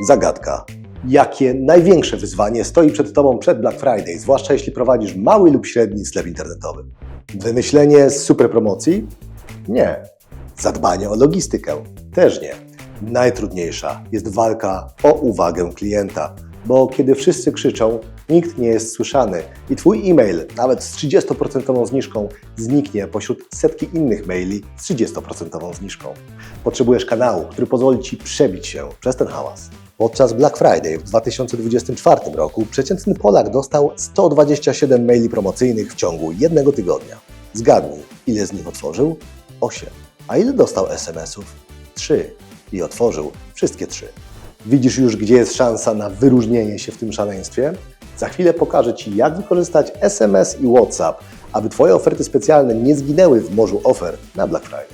Zagadka. Jakie największe wyzwanie stoi przed Tobą przed Black Friday, zwłaszcza jeśli prowadzisz mały lub średni sklep internetowy? Wymyślenie super promocji? Nie. Zadbanie o logistykę? Też nie. Najtrudniejsza jest walka o uwagę klienta, bo kiedy wszyscy krzyczą, nikt nie jest słyszany i Twój e-mail, nawet z 30% zniżką, zniknie pośród setki innych maili z 30% zniżką. Potrzebujesz kanału, który pozwoli Ci przebić się przez ten hałas. Podczas Black Friday w 2024 roku przeciętny Polak dostał 127 maili promocyjnych w ciągu jednego tygodnia. Zgadnij, ile z nich otworzył? 8. A ile dostał SMS-ów? 3. I otworzył wszystkie 3. Widzisz już, gdzie jest szansa na wyróżnienie się w tym szaleństwie? Za chwilę pokażę Ci, jak wykorzystać SMS i WhatsApp, aby Twoje oferty specjalne nie zginęły w morzu ofert na Black Friday.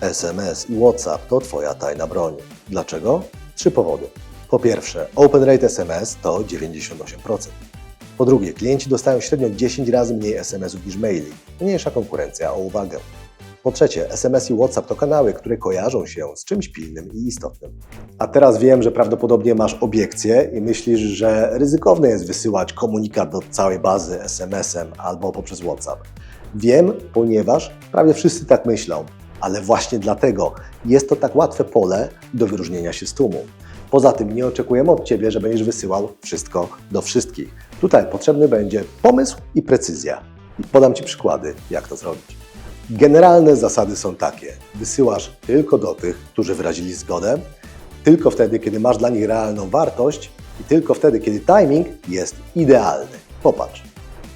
SMS i WhatsApp to Twoja tajna broń. Dlaczego? Trzy powody. Po pierwsze, open rate SMS to 98%. Po drugie, klienci dostają średnio 10 razy mniej SMS-ów niż maili. Mniejsza konkurencja o uwagę. Po trzecie, SMS i WhatsApp to kanały, które kojarzą się z czymś pilnym i istotnym. A teraz wiem, że prawdopodobnie masz obiekcje i myślisz, że ryzykowne jest wysyłać komunikat do całej bazy SMS-em albo poprzez WhatsApp. Wiem, ponieważ prawie wszyscy tak myślą, ale właśnie dlatego jest to tak łatwe pole do wyróżnienia się z tłumu. Poza tym nie oczekujemy od Ciebie, że będziesz wysyłał wszystko do wszystkich. Tutaj potrzebny będzie pomysł i precyzja. I podam Ci przykłady, jak to zrobić. Generalne zasady są takie: wysyłasz tylko do tych, którzy wyrazili zgodę, tylko wtedy, kiedy masz dla nich realną wartość i tylko wtedy, kiedy timing jest idealny. Popatrz.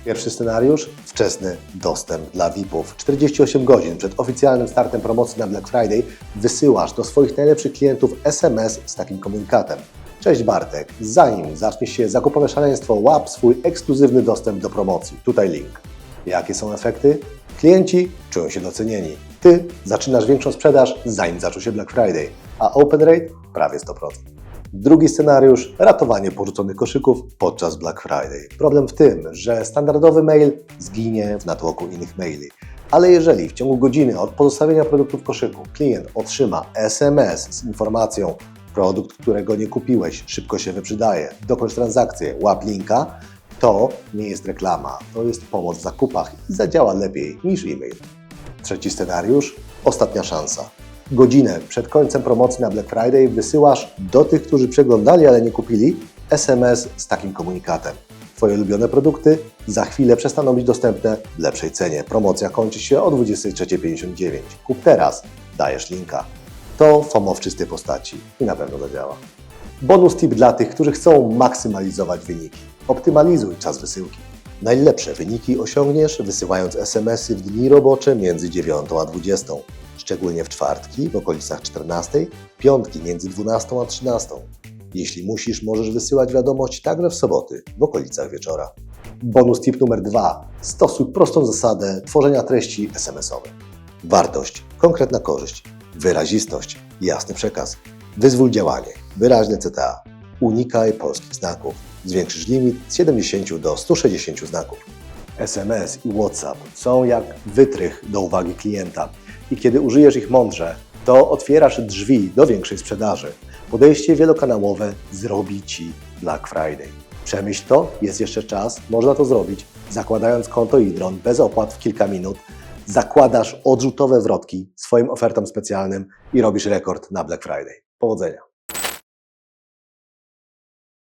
Pierwszy scenariusz wczesny dostęp dla VIP-ów. 48 godzin przed oficjalnym startem promocji na Black Friday wysyłasz do swoich najlepszych klientów SMS z takim komunikatem. Cześć Bartek, zanim zacznie się zakupowe szaleństwo, łap swój ekskluzywny dostęp do promocji. Tutaj link. Jakie są efekty? Klienci czują się docenieni. Ty zaczynasz większą sprzedaż, zanim zaczął się Black Friday, a open rate prawie 100%. Drugi scenariusz ratowanie porzuconych koszyków podczas Black Friday. Problem w tym, że standardowy mail zginie w natłoku innych maili. Ale jeżeli w ciągu godziny od pozostawienia produktu w koszyku klient otrzyma SMS z informacją produkt, którego nie kupiłeś, szybko się wyprzedaje, dokończ transakcję, łap linka, to nie jest reklama, to jest pomoc w zakupach i zadziała lepiej niż e-mail. Trzeci scenariusz, ostatnia szansa. Godzinę przed końcem promocji na Black Friday wysyłasz do tych, którzy przeglądali, ale nie kupili, SMS z takim komunikatem. Twoje ulubione produkty za chwilę przestaną być dostępne w lepszej cenie. Promocja kończy się o 23.59. Kup teraz, dajesz linka. To FOMO w czystej postaci i na pewno zadziała. Bonus tip dla tych, którzy chcą maksymalizować wyniki. Optymalizuj czas wysyłki. Najlepsze wyniki osiągniesz wysyłając SMS-y w dni robocze między 9 a 20, szczególnie w czwartki w okolicach 14, piątki między 12 a 13. Jeśli musisz, możesz wysyłać wiadomość także w soboty w okolicach wieczora. Bonus tip numer 2. Stosuj prostą zasadę tworzenia treści SMS-owych. Wartość, konkretna korzyść, wyrazistość, jasny przekaz. Wyzwól działanie, wyraźne CTA. Unikaj polskich znaków. Zwiększysz limit z 70 do 160 znaków. SMS i WhatsApp są jak wytrych do uwagi klienta i kiedy użyjesz ich mądrze, to otwierasz drzwi do większej sprzedaży. Podejście wielokanałowe zrobi Ci Black Friday. Przemyśl to, jest jeszcze czas, można to zrobić, zakładając konto Idron bez opłat w kilka minut, zakładasz odrzutowe wrotki swoim ofertom specjalnym i robisz rekord na Black Friday. Powodzenia!